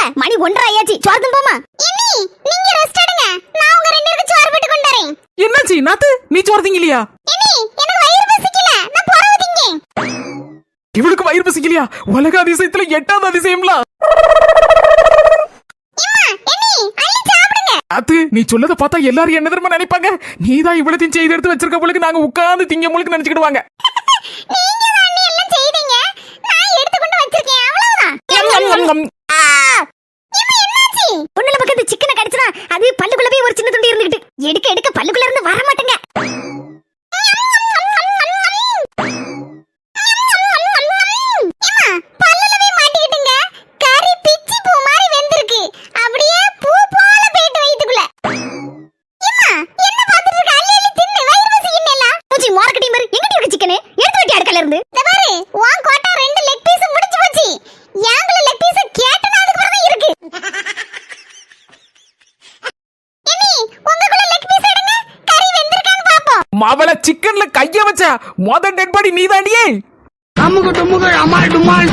போல? மணி ஒன்றரை ஆயாச்சு. சோறு போமா நீங்க ரெஸ்ட் எடுங்க. நான் உங்க ரெண்டு பேருக்கு சோறு போட்டு கொண்டு வரேன். என்னாச்சு நாத்து? நீ சோறு இல்லையா இனி எனக்கு வயிறு பசிக்கல. நான் போறவு திங்க இவளுக்கு வயிறு பசிக்கலையா? உலக அதிசயத்துல எட்டாவது அதிசயம்ல? இனி நாத்து நீ சொல்லத பார்த்தா எல்லாரும் என்ன தெரியுமா நினைப்பாங்க? நீதான் இவ்வளத்தையும் செய்து எடுத்து வச்சிருக்க பொழுது நாங்க உட்கார்ந்து திங்க முழுக்க நினைச்சுக்கிடுவாங்க. நீங்க தான் எல்லாம் செய்தீங்க. நான் எடுத்து கொண்டு வச்சிருக்கேன். அவ்வளவுதான். அது பல்லுக்குள்ள போய் ஒரு சின்ன துண்டு இருந்துகிட்டு. எடுக்க எடுக்க பல்லுக்குள்ள இருந்து வர மாட்டேங்க. இம்மா, பல்லுல போய் மாட்டிக்கிட்டுங்க. கறி பிச்சி அவள சிக்கன்ல கைய வச்ச மொத டெட் பாடி நீதானியே அம்முக்கு டும்முக்கு அம்மாள் டும்மாள்